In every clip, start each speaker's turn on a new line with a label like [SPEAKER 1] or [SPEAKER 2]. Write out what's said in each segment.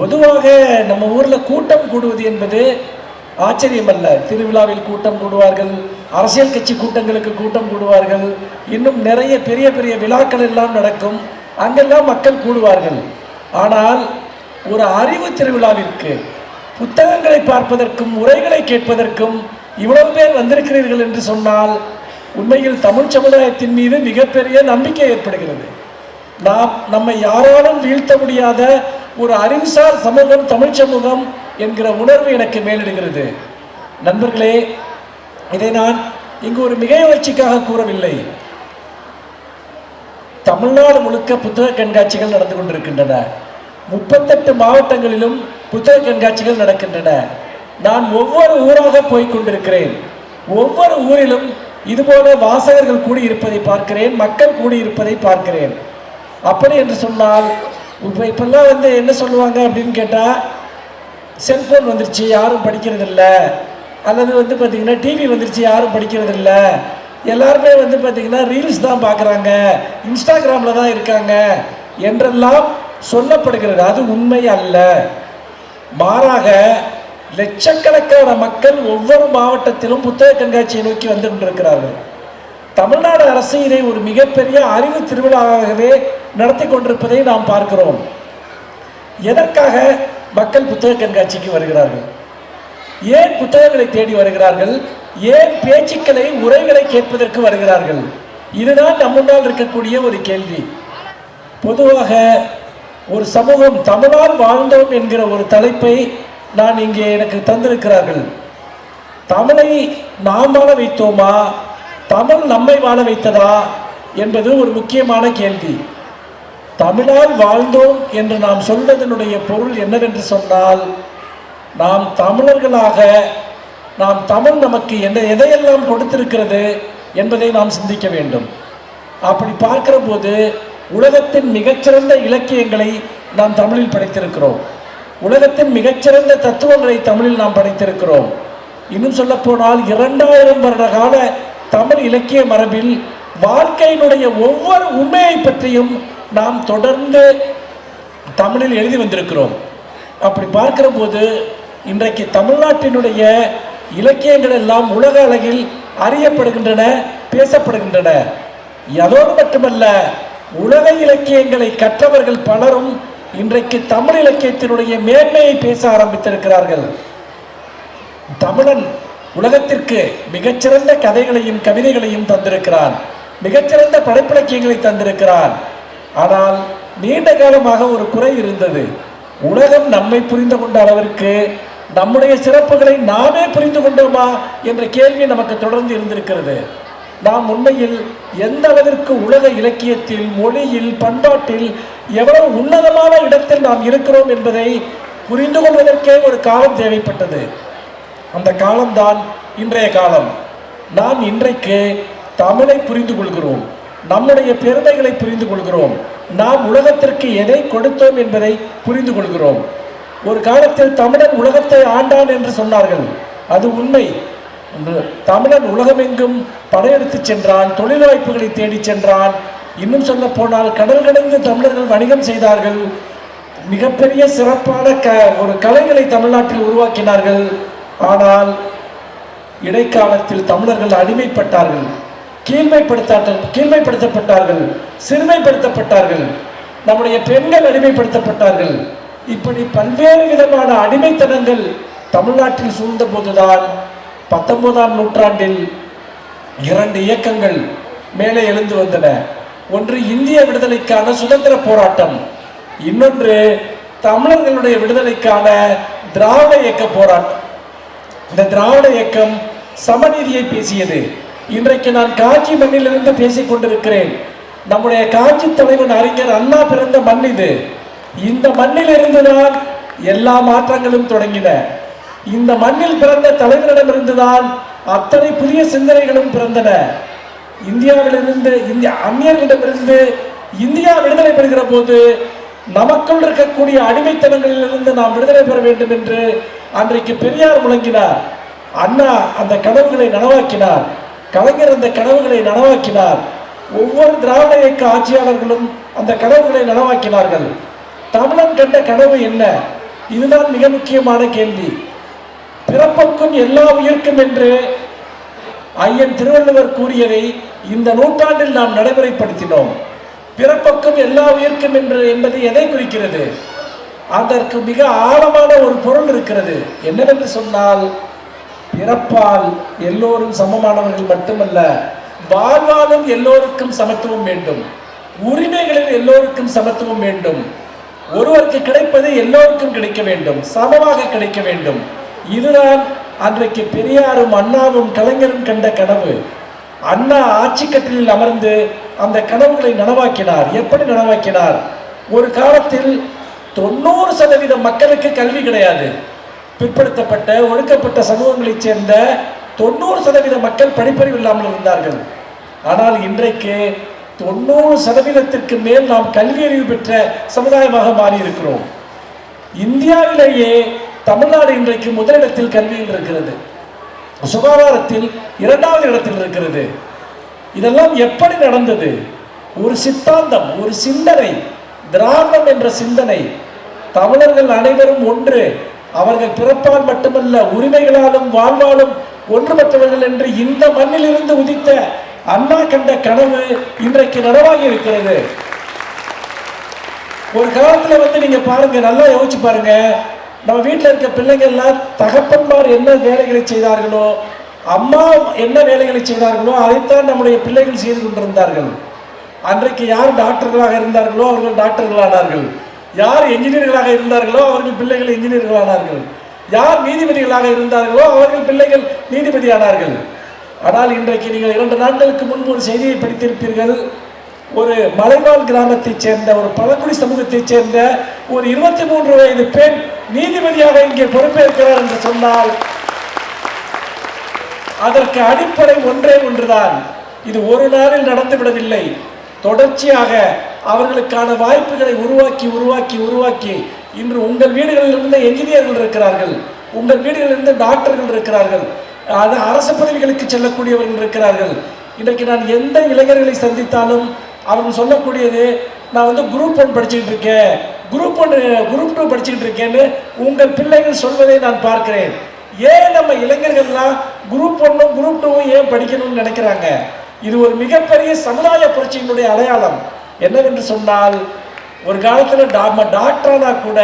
[SPEAKER 1] பொதுவாக நம்ம ஊரில் கூட்டம் கூடுவது என்பது ஆச்சரியமல்ல. திருவிழாவில் கூட்டம் கூடுவார்கள் அரசியல் கட்சி கூட்டங்களுக்கு கூட்டம் கூடுவார்கள் இன்னும் நிறைய பெரிய பெரிய விழாக்கள் எல்லாம் நடக்கும் அங்கெல்லாம் மக்கள் கூடுவார்கள். ஆனால் ஒரு அறிவு திருவிழாவிற்கு புத்தகங்களை பார்ப்பதற்கும் உரைகளை கேட்பதற்கும் இவ்வளவு பேர் வந்திருக்கிறீர்கள் என்று சொன்னால் உண்மையில் தமிழ் சமுதாயத்தின் மீது மிகப்பெரிய நம்பிக்கை ஏற்படுகிறது. நாம் நம்மை யாராலும் வீழ்த்த முடியாத ஒரு அறிவுசார் சமூகம் தமிழ் சமூகம் என்கிற உணர்வு எனக்கு மேலிடுகிறது. நண்பர்களே இதை நான் இங்கு ஒரு மிகைவளர்ச்சிக்காக கூறவில்லை. தமிழ்நாடு முழுக்க புத்தக கண்காட்சிகள் நடந்து கொண்டிருக்கின்றன. முப்பத்தெட்டு மாவட்டங்களிலும் புத்தக கண்காட்சிகள் நடக்கின்றன. நான் ஒவ்வொரு ஊராக போய் கொண்டிருக்கிறேன். ஒவ்வொரு ஊரிலும் இதுபோல வாசகர்கள் கூடியிருப்பதை பார்க்கிறேன் மக்கள் கூடியிருப்பதை பார்க்கிறேன். அப்படி என்று சொன்னால் இப்போ இப்போல்லாம் வந்து என்ன சொல்லுவாங்க அப்படின்னு கேட்டால் செல்ஃபோன் வந்துருச்சு யாரும் படிக்கிறதில்ல. அல்லது வந்து பார்த்திங்கன்னா டிவி வந்துருச்சு யாரும் படிக்கிறதில்ல. எல்லாருமே வந்து பார்த்திங்கன்னா ரீல்ஸ் தான் பார்க்குறாங்க இன்ஸ்டாகிராமில் தான் இருக்காங்க. என்றெல்லாம் சொல்லப்படுகிறது. அது உண்மை அல்ல. மாறாக லட்சக்கணக்கான மக்கள் ஒவ்வொரு மாவட்டத்திலும் புத்தக கண்காட்சியை நோக்கி வந்து கொண்டிருக்கிறார்கள். தமிழ்நாடு அரசு இதை ஒரு மிகப்பெரிய அறிவு திருவிழாவாகவே நடத்தி கொண்டிருப்பதை நாம் பார்க்கிறோம். எதற்காக மக்கள் புத்தக கண்காட்சிக்கு வருகிறார்கள்? ஏன் புத்தகங்களை தேடி வருகிறார்கள்? ஏன் பேச்சுக்களை உரைகளை கேட்பதற்கு வருகிறார்கள்? இதுதான் நம்முன்னால் இருக்கக்கூடிய ஒரு கேள்வி. பொதுவாக ஒரு சமூகம் தமிழால் வாழ்ந்தோம் என்கிற ஒரு தலைப்பை நான் இங்கே எனக்கு தந்திருக்கிறார்கள். தமிழை நாம் வாழ வைத்தோமா? தமிழ் நம்மை வாழ வைத்ததா? என்பது ஒரு முக்கியமான கேள்வி. தமிழால் வாழ்ந்தோம் என்று நாம் சொல்வதனுடைய பொருள் என்னவென்று சொன்னால் நாம் தமிழர்களாக நாம் தமிழ் நமக்கு என்ன எதையெல்லாம் கொடுத்திருக்கிறது என்பதை நாம் சிந்திக்க வேண்டும். அப்படி பார்க்கிற போது உலகத்தின் மிகச்சிறந்த இலக்கியங்களை நாம் தமிழில் படைத்திருக்கிறோம். உலகத்தின் மிகச்சிறந்த தத்துவங்களை தமிழில் நாம் படைத்திருக்கிறோம். இன்னும் சொல்லப்போனால் இரண்டாயிரம் வருட கால தமிழ் இலக்கிய மரபில் வாழ்க்கையினுடைய ஒவ்வொரு உண்மையை பற்றியும் நாம் தொடர்ந்து தமிழில் எழுதி வந்திருக்கிறோம். அப்படி பார்க்கிற போது இன்றைக்கு தமிழ்நாட்டினுடைய இலக்கியங்கள் எல்லாம் உலக அளவில் அறியப்படுகின்றன பேசப்படுகின்றன. அதோடு மட்டுமல்ல உலக இலக்கியங்களை கற்றவர்கள் பலரும் இன்றைக்கு தமிழ் இலக்கியத்தினுடைய மேன்மையை பேச ஆரம்பித்திருக்கிறார்கள். தமிழன் உலகத்திற்கு மிகச்சிறந்த கதைகளையும் கவிதைகளையும் தந்திருக்கிறான். மிகச்சிறந்த படைப்பிலக்கியங்களை தந்திருக்கிறார். ஆனால் நீண்ட காலமாக ஒரு குறை இருந்தது. உலகம் நம்மை புரிந்து கொண்ட அளவிற்கு நம்முடைய சிறப்புகளை நாமே புரிந்து கொண்டோமா என்ற கேள்வி நமக்கு தொடர்ந்து இருந்திருக்கிறது. நாம் உண்மையில் எந்த அளவிற்கு உலக இலக்கியத்தில் மொழியில் பண்பாட்டில் எவ்வளவு உன்னதமான இடத்தில் நாம் இருக்கிறோம் என்பதை புரிந்து கொள்வதற்கே ஒரு காலம் தேவைப்பட்டது. அந்த காலம்தான் இன்றைய காலம். நாம் இன்றைக்கு தமிழை புரிந்து கொள்கிறோம். நம்முடைய பெருமைகளை புரிந்து கொள்கிறோம். நாம் உலகத்திற்கு எதை கொடுத்தோம் என்பதை புரிந்து கொள்கிறோம். ஒரு காலத்தில் தமிழன் உலகத்தை ஆண்டான் என்று சொன்னார்கள். அது உண்மை. தமிழன் உலகமெங்கும் படையெடுத்து சென்றான் தொழில் வாய்ப்புகளை தேடிச் சென்றான். இன்னும் சொல்ல போனால் கடல் கடந்து தமிழர்கள் வணிகம் செய்தார்கள். மிகப்பெரிய சிறப்பான க ஒரு கலைகளை தமிழ்நாட்டில் உருவாக்கினார்கள். ஆனால் இடைக்காலத்தில் தமிழர்கள் அடிமைப்பட்டார்கள். கீழ்மைப்படுத்தாட்ட கீழ்மைப்படுத்தப்பட்டார்கள் சிறுமைப்படுத்தப்பட்டார்கள் நம்முடைய பெண்கள் அடிமைப்படுத்தப்பட்டார்கள். இப்படி பல்வேறு விதமான அடிமைத்தனங்கள் தமிழ்நாட்டில் சூழ்ந்த போதுதான் பத்தொன்பதாம் நூற்றாண்டில் இரண்டு இயக்கங்கள் மேலே எழுந்து வந்தன. ஒன்று இந்திய விடுதலைக்கான சுதந்திர போராட்டம் இன்னொன்று தமிழர்களுடைய விடுதலைக்கான திராவிட இயக்க போராட்டம். இந்த திராவிட இயக்கம் சமநீதியை பேசியது. இன்றைக்கு நான் காஞ்சி மண்ணிலிருந்து பேசிக் கொண்டிருக்கிறேன். நம்முடைய காஞ்சி தலைவன் அறிஞர் அண்ணா பிறந்த மண் இது. இந்த மண்ணில் இருந்துதான் எல்லா மாற்றங்களும் தொடங்கின. இந்த மண்ணில் பிறந்த தலைவரிடமிருந்துதான் அத்தனை புதிய சிந்தனைகளும் பிறந்தன. இந்தியாவிலிருந்து இந்திய அந்நியர்களிடமிருந்து இந்தியா விடுதலை பெறுகிற போது நமக்குள் இருக்கக்கூடிய அடிமைத்தனங்களிலிருந்து நாம் விடுதலை பெற வேண்டும் என்று அன்றைக்கு பெரியார் முழங்கினார். அண்ணா அந்த கனவுகளை நனவாக்கினார். கலைஞர் அந்த கனவுகளை நனவாக்கினார். ஒவ்வொரு திராவிட இயக்க ஆட்சியாளர்களும் அந்த கனவுகளை நனவாக்கினார்கள். தமிழன் கண்ட கனவு என்ன? இதுதான் மிக முக்கியமான கேள்வி. பிறப்புக்கும் எல்லா உயிர்க்கும் என்று ஐயன் திருவள்ளுவர் கூறியதை இந்த நூற்றாண்டில் நாம் நடைமுறைப்படுத்தினோம். பிறப்புக்கும் எல்லா உயிர்க்கும் என்று என்பது எதை குறிக்கிறது? அதற்கு மிக ஆழமான ஒரு பொருள் இருக்கிறது. என்னவென்று சொன்னால் பிறப்பால் எல்லோரும் சமமானவர்கள் மட்டுமல்ல வாழ்வாலும் எல்லோருக்கும் சமத்துவம் வேண்டும். உரிமைகளில் எல்லோருக்கும் சமத்துவம் வேண்டும். ஒருவருக்கு கிடைப்பது எல்லோருக்கும் கிடைக்க வேண்டும். சமமாக கிடைக்க வேண்டும். இதுதான் அன்றைக்கு பெரியாரும் அண்ணாவும் கலைஞரும் கண்ட கனவு. அண்ணா ஆட்சி கட்டிலில் அமர்ந்து அந்த கனவுகளை நனவாக்கினார். எப்படி நனவாக்கினார்? ஒரு காலத்தில் தொண்ணூறு சதவீத மக்களுக்கு கல்வி கிடையாது. பிற்படுத்தப்பட்ட ஒடுக்கப்பட்ட சமூகங்களைச் சேர்ந்த தொண்ணூறு சதவீத மக்கள் படிப்பறிவு இல்லாமல் இருந்தார்கள். ஆனால் இன்றைக்கு தொண்ணூறு சதவீதத்திற்கு மேல் நாம் கல்வி அறிவு பெற்ற சமுதாயமாக மாறியிருக்கிறோம். இந்தியாவிலேயே தமிழ்நாடு இன்றைக்கு முதலிடத்தில் கல்வியில் இருக்கிறது. சுகாதாரத்தில் இரண்டாவது இடத்தில் இருக்கிறது. இதெல்லாம் எப்படி நடந்தது? ஒரு சித்தாந்தம் ஒரு சிந்தனை திராவிடம் என்ற சிந்தனை. தமிழர்கள் அனைவரும் ஒன்று. அவர்கள் பிறப்பால் மட்டுமல்ல உரிமைகளாலும் வாழ்வாலும் ஒன்றுபட்டவர்கள் என்று இந்த மண்ணிலிருந்து உதித்த அண்ணா கண்ட கனவு இன்றைக்கு நனவாகி இருக்கிறது. ஒரு காலத்துல வந்து நீங்க பாருங்க நல்லா யோசிச்சு பாருங்க. நம்ம வீட்டில் இருக்க பிள்ளைங்கள்லாம் தகப்பன்மார் என்ன வேலைகளை செய்தார்களோ அம்மா என்ன வேலைகளை செய்தார்களோ அதைத்தான் நம்முடைய பிள்ளைகள் செய்து கொண்டிருந்தார்கள். அன்றைக்கு யார் டாக்டர்களாக இருந்தார்களோ அவர்கள் டாக்டர்களானார்கள். யார் என்ஜினியர்களாக இருந்தார்களோ அவர்கள் பிள்ளைகள் என்ஜினியர்களானார்கள் யார் நீதிபதிகளாக இருந்தார்களோ அவர்கள் பிள்ளைகள் நீதிபதியானார்கள். ஆனால் இன்றைக்கு நீங்கள் இரண்டு நாட்களுக்கு முன்பு ஒரு செய்தியை படித்திருப்பீர்கள். ஒரு மலைவாழ் கிராமத்தைச் சேர்ந்த ஒரு பழங்குடி சமூகத்தைச் சேர்ந்த ஒரு இருபத்தி மூன்று வயது பெண் நீதிபதியாக இங்கே பொறுப்பேற்கிறார் என்று சொன்னால் அதற்கு அடிப்படை ஒன்றே ஒன்றுதான். இது ஒரு நாளில் நடந்துவிடவில்லை. தொடர்ச்சியாக அவர்களுக்கான வாய்ப்புகளை உருவாக்கி உருவாக்கி உருவாக்கி இன்று உங்கள் வீடுகளில் இருந்து என்ஜினியர்கள் இருக்கிறார்கள். உங்கள் வீடுகளில் இருந்து டாக்டர்கள் இருக்கிறார்கள். அது அரசு பதவிகளுக்கு செல்லக்கூடியவர்கள் இருக்கிறார்கள். இன்றைக்கு நான் எந்த இளைஞர்களை சந்தித்தாலும் அவர்கள் சொல்லக்கூடியது நான் வந்து குரூப் ஒன் படிச்சுக்கிட்டு இருக்கேன். குரூப் ஒன் குரூப் டூ படிச்சுக்கிட்டு இருக்கேன்னு உங்கள் பிள்ளைகள் சொல்வதை நான் பார்க்கிறேன். ஏன் நம்ம இளைஞர்கள்லாம் குரூப் ஒன்னும் குரூப் டூவும் ஏன் படிக்கணும்னு நினைக்கிறாங்க? இது ஒரு மிகப்பெரிய சமுதாய புரட்சியினுடைய அடையாளம். என்னவென்று சொன்னால் ஒரு காலத்தில் நம்ம டாக்டரானா கூட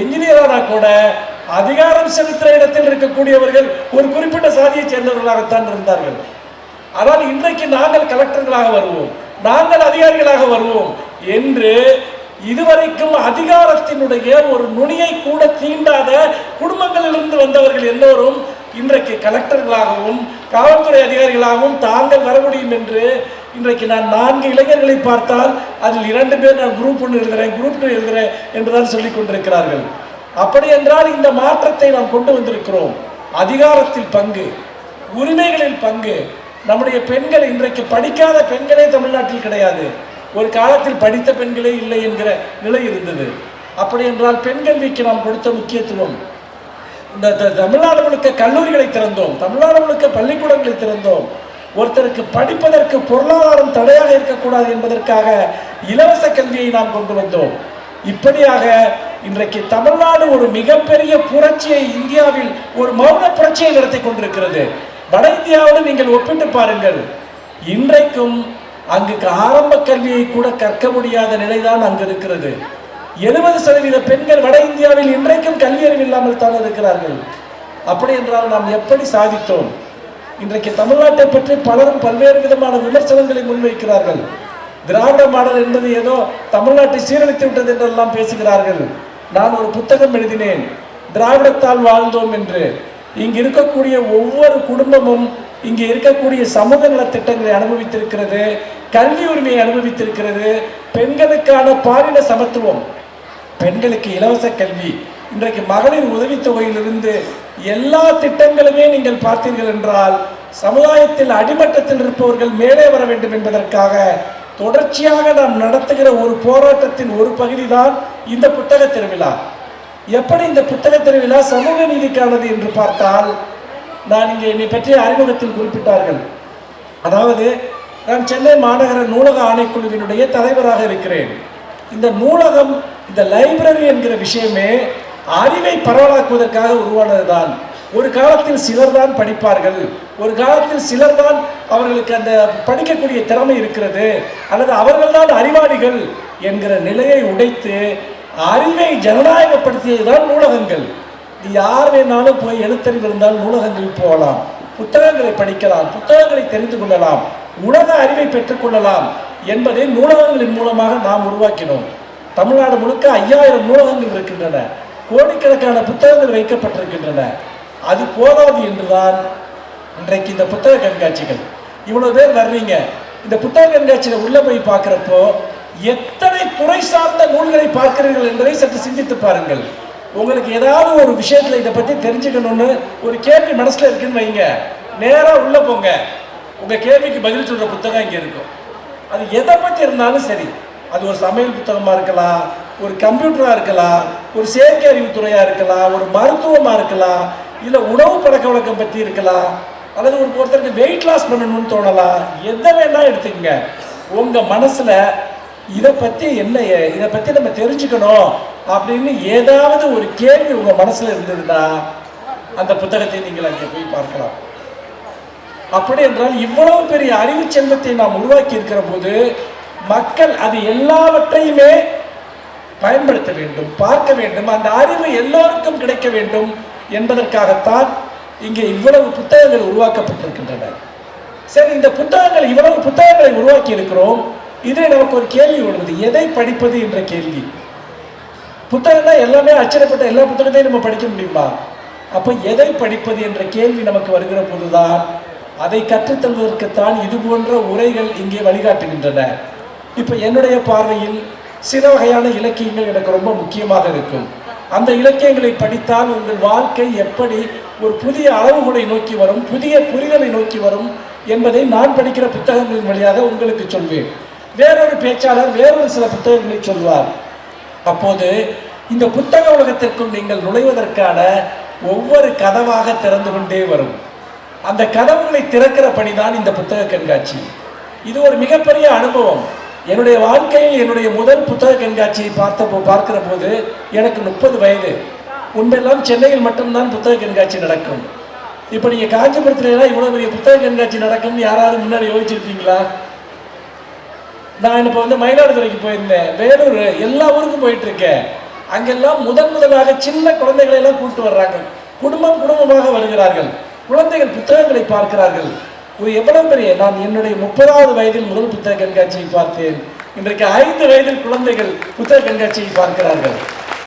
[SPEAKER 1] என்ஜினியரானா கூட அதிகாரம் செலுத்துகிற இடத்தில் இருக்கக்கூடியவர்கள் ஒரு குறிப்பிட்ட சாதியை சேர்ந்தவர்களாகத்தான் இருந்தார்கள். ஆனால் இன்றைக்கு நாங்கள் கலெக்டர்களாக வருவோம். நாங்கள் அதிகாரிகளாக வருவோம் என்று இதுவரைக்கும் அதிகாரத்தினுடைய ஒரு நுனியை கூட தீண்டாத குடும்பங்களிலிருந்து வந்தவர்கள் எல்லோரும் இன்றைக்கு கலெக்டர்களாகவும் காவல்துறை அதிகாரிகளாகவும் தாங்கள் வர முடியும் என்று இன்றைக்கு நான் நான்கு இளைஞர்களை பார்த்தால் அதில் இரண்டு பேர் நான் குரூப் ஒன்று எழுதுறேன் குரூப் டூ எழுதுறேன் என்றுதான் சொல்லிக் கொண்டிருக்கிறார்கள். அப்படி என்றால் இந்த மாற்றத்தை நாம் கொண்டு வந்திருக்கிறோம். அதிகாரத்தில் பங்கு உரிமைகளில் பங்கு. நம்முடைய பெண்கள் இன்றைக்கு படிக்காத பெண்களே தமிழ்நாட்டில் கிடையாது. ஒரு காலத்தில் படித்த பெண்களே இல்லை என்கிற நிலை இருந்தது. அப்படி என்றால் பெண் கல்விக்கு நாம் கொடுத்த முக்கியத்துவம். இந்த த- தமிழ்நாடு முழுக்க கல்லூரிகளை திறந்தோம். தமிழ்நாடு முழுக்க பள்ளிக்கூடங்களை திறந்தோம். ஒருத்தருக்கு படிப்பதற்கு பொருளாதாரம் தடையாக இருக்கக்கூடாது என்பதற்காக இலவச கல்வியை நாம் கொண்டு வந்தோம். இப்படியாக இன்றைக்கு தமிழ்நாடு ஒரு மிகப்பெரிய புரட்சியை இந்தியாவில் ஒரு மௌன புரட்சியை நடத்தி கொண்டிருக்கிறது. வட இந்தியாவோடு நீங்கள் ஒப்பிட்டு பாருங்கள். இன்றைக்கும் அங்கு ஆரம்ப கல்வியை கூட கற்க முடியாத நிலைதான் அங்கு இருக்கிறது. எழுபது சதவீத பெண்கள் வட இந்தியாவில் இன்றைக்கும் கல்வியறிவு இல்லாமல் தான் இருக்கிறார்கள். அப்படி என்றால் நாம் எப்படி சாதித்தோம்? இன்றைக்கு தமிழ்நாட்டை பற்றி பலரும் பல்வேறு விதமான விமர்சனங்களை முன்வைக்கிறார்கள். திராவிட மாடல் என்பது ஏதோ தமிழ்நாட்டை சீரழித்து விட்டது என்றெல்லாம் பேசுகிறார்கள். நான் ஒரு புத்தகம் எழுதினேன். திராவிடத்தால் வாழ்ந்தோம் என்று. இங்கு இருக்கக்கூடிய ஒவ்வொரு குடும்பமும் இங்கே இருக்கக்கூடிய சமூக நலத் திட்டங்களை அனுபவித்திருக்கிறது கல்வி உரிமையை அனுபவித்திருக்கிறது. பெண்களுக்கான பாலின சமத்துவம் பெண்களுக்கு இலவச கல்வி இன்றைக்கு மகளிர் உதவித்தொகையிலிருந்து எல்லா திட்டங்களுமே நீங்கள் பார்த்தீர்கள் என்றால் சமுதாயத்தில் அடிமட்டத்தில் இருப்பவர்கள் மேலே வர வேண்டும் என்பதற்காக தொடர்ச்சியாக நாம் நடத்துகிற ஒரு போராட்டத்தின் ஒரு பகுதி தான் இந்த புத்தக திருவிழா. எப்படி இந்த புத்தக திருவிழா சமூக நீதிக்கானது என்று பார்த்தால் நான் இங்கே என்னை பற்றிய அறிமுகத்தில் குறிப்பிட்டார்கள். அதாவது நான் சென்னை மாநகர நூலக ஆணைக்குழுவினுடைய தலைவராக இருக்கிறேன். இந்த நூலகம் இந்த லைப்ரரி என்கிற விஷயமே அறிவை பரவலாக்குவதற்காக உருவானதுதான். ஒரு காலத்தில் சிலர் தான் படிப்பார்கள். ஒரு காலத்தில் சிலர் தான் அவர்களுக்கு அந்த படிக்கக்கூடிய திறமை இருக்கிறது. அல்லது அவர்கள்தான் அறிவாளிகள் என்கிற நிலையை உடைத்து அறிவை ஜனநாயகப்படுத்தியதுதான் நூலகங்கள். யார் வேணாலும் போய் எழுத்தறிவு இருந்தால் நூலகங்கள் போகலாம். புத்தகங்களை படிக்கலாம் புத்தகங்களை தெரிந்து கொள்ளலாம் உலக அறிவை பெற்றுக்கொள்ளலாம் என்பதை நூலகங்களின் மூலமாக நாம் உருவாக்கினோம். தமிழ்நாடு முழுக்க ஐயாயிரம் நூலகங்கள் இருக்கின்றன. கோடிக்கணக்கான புத்தகங்கள் வைக்கப்பட்டிருக்கின்றன. அது போதாது என்றுதான் இன்றைக்கு இந்த புத்தக கண்காட்சிகள். இவ்வளவு பேர் வர்றீங்க. இந்த புத்தக கண்காட்சியில உள்ள போய் பார்க்கிறப்போ எத்தனை துறை சார்ந்த நூல்களை பார்க்கிறீர்கள் என்பதை சற்று சிந்தித்து பாருங்கள். உங்களுக்கு ஏதாவது ஒரு விஷயத்துல இதை பத்தி தெரிஞ்சுக்கணும்னு ஒரு கேள்வி மனசுல இருக்குன்னு வைங்க. நேரா உள்ள போங்க. உங்க கேள்விக்கு பதில் சொல்ற புத்தகம் இங்க இருக்கும். அது எதை பத்தி இருந்தாலும் சரி. அது ஒரு சமையல் புத்தகமா இருக்கலாம் ஒரு கம்ப்யூட்டராக இருக்கலாம் ஒரு செயற்கை அறிவுத்துறையாக இருக்கலாம் ஒரு மருத்துவமாக இருக்கலாம் இல்லை உணவு பழக்க வழக்கம் பற்றி இருக்கலாம் அல்லது ஒரு ஒருத்தருக்கு வெயிட் லாஸ் பண்ணணும்னு தோணலாம் எதை வேணால் எடுத்துக்கங்க. உங்கள் மனசில் இதை பற்றி என்ன இதை பற்றி நம்ம தெரிஞ்சுக்கணும் அப்படின்னு ஏதாவது ஒரு கேள்வி உங்கள் மனசில் இருந்ததுன்னா அந்த புத்தகத்தை நீங்கள் அங்கே போய் பார்க்கலாம். அப்படி என்றால் இவ்வளவு பெரிய அறிவு செல்வத்தை நாம் உருவாக்கி இருக்கிற போது மக்கள் அது எல்லாவற்றையுமே பயன்படுத்த வேண்டும் பார்க்க வேண்டும் அந்த அறிவு எல்லோருக்கும் கிடைக்க வேண்டும் என்பதற்காகத்தான் இங்கே இவ்வளவு புத்தகங்கள் உருவாக்கப்பட்டிருக்கின்றன. சரி இந்த புத்தகங்கள் இவ்வளவு புத்தகங்களை உருவாக்கி இருக்கிறோம். இதில் நமக்கு ஒரு கேள்வி உள்ளது எதை படிப்பது என்ற கேள்வி. புத்தகம்னா எல்லாமே அச்சிடப்பட்ட எல்லா புத்தகத்தையும் நம்ம படிக்க முடியுமா? அப்போ எதை படிப்பது என்ற கேள்வி நமக்கு வருகிற போதுதான் அதை கற்றுத்தருவதற்குத்தான் இது போன்ற உரைகள் இங்கே வழிகாட்டுகின்றன. இப்போ என்னுடைய பார்வையில் சில வகையான இலக்கியங்கள் எனக்கு ரொம்ப முக்கியமாக இருக்கும். அந்த இலக்கியங்களை படித்தால் உங்கள் வாழ்க்கை எப்படி ஒரு புதிய அளவுகளை நோக்கி வரும் புதிய புரிதலை நோக்கி வரும் என்பதை நான் படிக்கிற புத்தகங்களின் வழியாக உங்களுக்கு சொல்வேன். வேறொரு பேச்சாளர் வேறொரு சில புத்தகங்களை சொல்வார். அப்போது இந்த புத்தக உலகத்திற்கும் நீங்கள் நுழைவதற்கான ஒவ்வொரு கதவாக திறந்து கொண்டே வரும். அந்த கதவுகளை திறக்கிற பணிதான் இந்த புத்தக கண்காட்சி. இது ஒரு மிகப்பெரிய அனுபவம். என்னுடைய வாழ்க்கையில் என்னுடைய முதல் புத்தக கண்காட்சியை பார்த்த போ- பார்க்கிற போது எனக்கு முப்பது வயது. முன்பெல்லாம் சென்னையில் மட்டும்தான் புத்தக கண்காட்சி நடக்கும். இப்போ நீங்கள் காஞ்சிபுரத்துல எல்லாம் பெரிய புத்தக கண்காட்சி நடக்கும்னு யாராவது முன்னாடி யோசிச்சிருப்பீங்களா? நான் இப்போ வந்து மயிலாடுதுறைக்கு போயிருந்தேன். வேலூர் எல்லா ஊருக்கும் போயிட்டு இருக்கேன் அங்கெல்லாம் முதன் முதலாக சின்ன குழந்தைகளை எல்லாம் கூப்பிட்டு வர்றாங்க. குடும்பம் குடும்பமாக வருகிறார்கள். குழந்தைகள் புத்தகங்களை பார்க்கிறார்கள். இது எவ்வளவு பெரிய? நான் என்னுடைய முப்பதாவது வயதில் முதல் புத்தக கண்காட்சியை பார்த்தேன். இன்றைக்கு ஐந்து வயதில் குழந்தைகள் புத்தக கண்காட்சியை பார்க்கிறார்கள்.